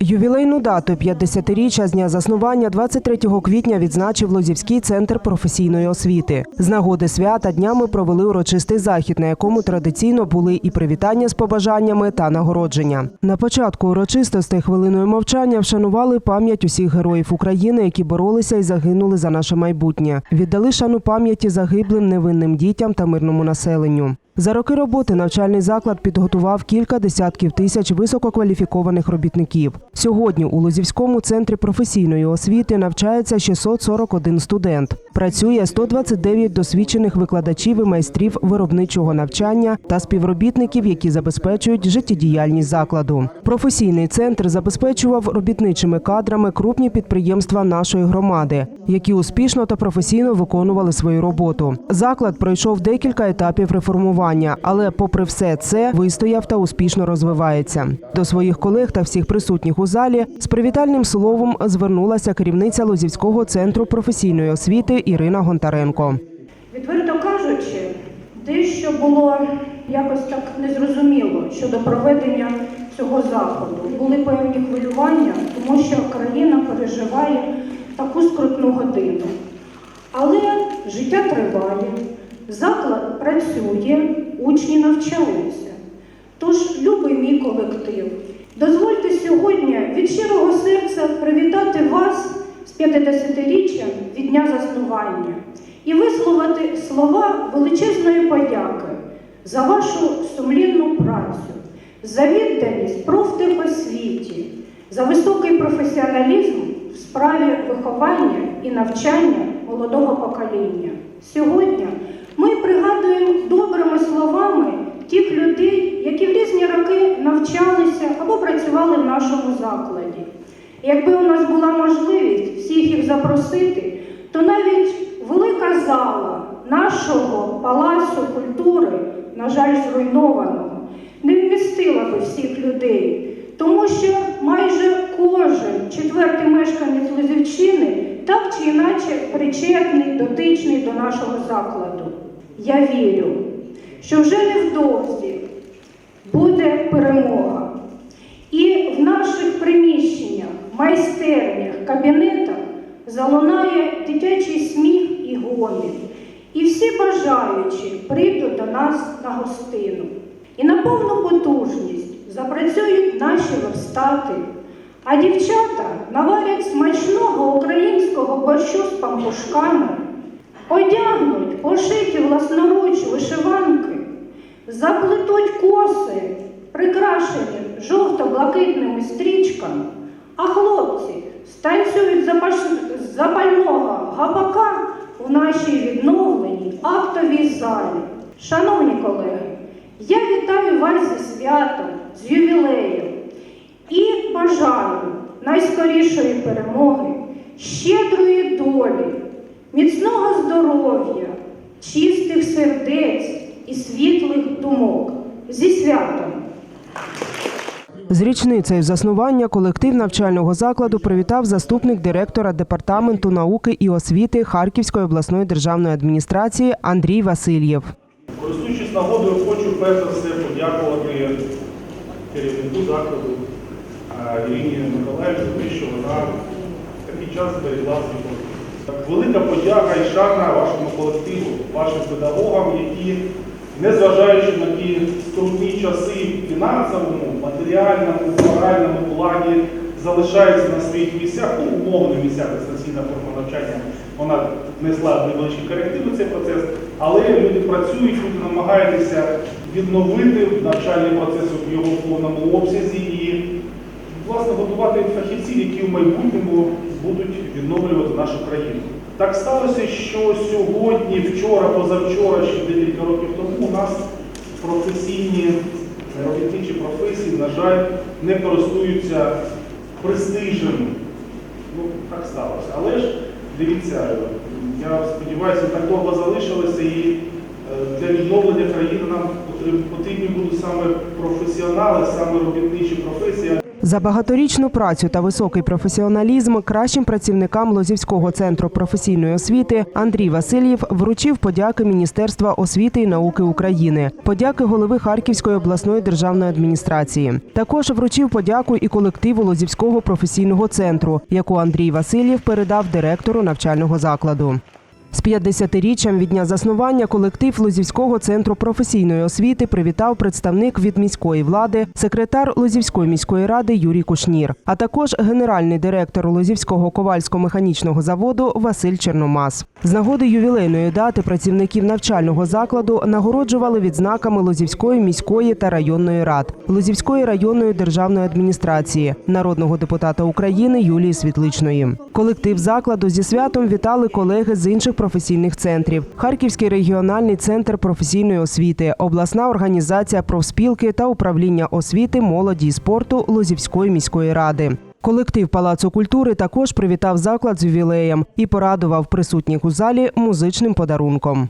Ювілейну дату 50-річчя з дня заснування 23 квітня відзначив Лозівський центр професійної освіти. З нагоди свята днями провели урочистий захід, на якому традиційно були і привітання з побажаннями та нагородження. На початку урочистостей хвилиною мовчання вшанували пам'ять усіх героїв України, які боролися і загинули за наше майбутнє. Віддали шану пам'яті загиблим невинним дітям та мирному населенню. За роки роботи навчальний заклад підготував кілька десятків тисяч висококваліфікованих робітників. Сьогодні у Лозівському центрі професійної освіти навчається 641 студент. Працює 129 досвідчених викладачів і майстрів виробничого навчання та співробітників, які забезпечують життєдіяльність закладу. Професійний центр забезпечував робітничими кадрами крупні підприємства нашої громади, які успішно та професійно виконували свою роботу. Заклад пройшов декілька етапів реформування, але, попри все це, вистояв та успішно розвивається. До своїх колег та всіх присутніх у залі з привітальним словом звернулася керівниця Лозівського центру професійної освіти Ірина Гонтаренко. Відверто кажучи, дещо було якось так незрозуміло щодо проведення цього заходу. Були певні хвилювання, тому що країна переживає таку скрутну годину. Але життя триває, заклад працює, учні навчаються. Тож, любий мій колектив, дозвольте сьогодні від щирого серця привітати вас з 50-річчям від дня заснування і висловити слова величезної подяки за вашу сумлінну працю, за відданість профтехосвіті, за високий професіоналізм в справі виховання і навчання молодого покоління. Сьогодні ми пригадуємо добрими словами тих людей, які в різні роки навчалися або працювали в нашому закладі. Якби у нас була можливість всіх їх запросити, то навіть велика зала нашого палацу культури, на жаль, зруйнованого, не вмістила би всіх людей, тому що майже кожен четвертий мешканець Лозівщини так чи іначе причетний, дотичний до нашого закладу. Я вірю, що вже невдовзі буде перемога. І в наших приміщеннях, майстернях, кабінетах залунає дитячий сміх і гомін. І всі бажаючі прийдуть до нас на гостину. І на повну потужність запрацюють наші верстати, а дівчата наварять смачного українського борщу з пампушками, одягнуть пошиті власноруч вишиванки, заплетуть коси, прикрашені жовто-блакитними стрічками, а хлопці станцюють запаш- запального гапака у нашій відновленій актовій залі. Шановні колеги, я вітаю вас зі святом, з ювілеєм і бажаю найскорішої перемоги, щедрої долі, міцного здоров'я, чистих сердець і світлих думок. Зі святом! З річницею заснування колектив навчального закладу привітав заступник директора департаменту науки і освіти Харківської обласної державної адміністрації Андрій Васильєв. Користуючись нагодою, хочу перш за все подякувати керівнику закладу Ірині Миколаївні що вона такий час зберегла свій. Велика подяка і шана вашому колективу, вашим педагогам, які, незважаючи на ті скрутні часи в фінансовому, матеріальному, моральному плані, залишаються на своїх місцях, ну, умовних місцях, дистанційна форма навчання, вона внесла невеличкі корективи цей процес, але люди працюють, люди намагаються відновити навчальний процес в його повному обсязі і, власне, готувати фахівців, які в майбутньому будуть відновлювати нашу країну. Так сталося, що сьогодні, вчора, позавчора, ще декілька років тому у нас професійні робітничі професії, на жаль, не користуються престижем. Ну, так сталося. Але ж дивіться, я сподіваюся, так довго залишилося і е, для відновлення країни нам потрібні будуть саме професіонали, саме робітничі професії. За багаторічну працю та високий професіоналізм кращим працівникам Лозівського центру професійної освіти Андрій Васильєв вручив подяки Міністерства освіти і науки України, подяки голови Харківської обласної державної адміністрації. Також вручив подяку і колективу Лозівського професійного центру, яку Андрій Васильєв передав директору навчального закладу. З 50-річчям від дня заснування колектив Лозівського центру професійної освіти привітав представник від міської влади, секретар Лозівської міської ради Юрій Кушнір, а також генеральний директор Лозівського ковальсько-механічного заводу Василь Черномас. З нагоди ювілейної дати працівників навчального закладу нагороджували відзнаками Лозівської міської та районної рад, Лозівської районної державної адміністрації, народного депутата України Юлії Світличної. Колектив закладу зі святом вітали колеги з інших професійних центрів: Харківський регіональний центр професійної освіти, обласна організація профспілки та управління освіти, молоді і спорту Лозівської міської ради. Колектив Палацу культури також привітав заклад з ювілеєм і порадував присутніх у залі музичним подарунком.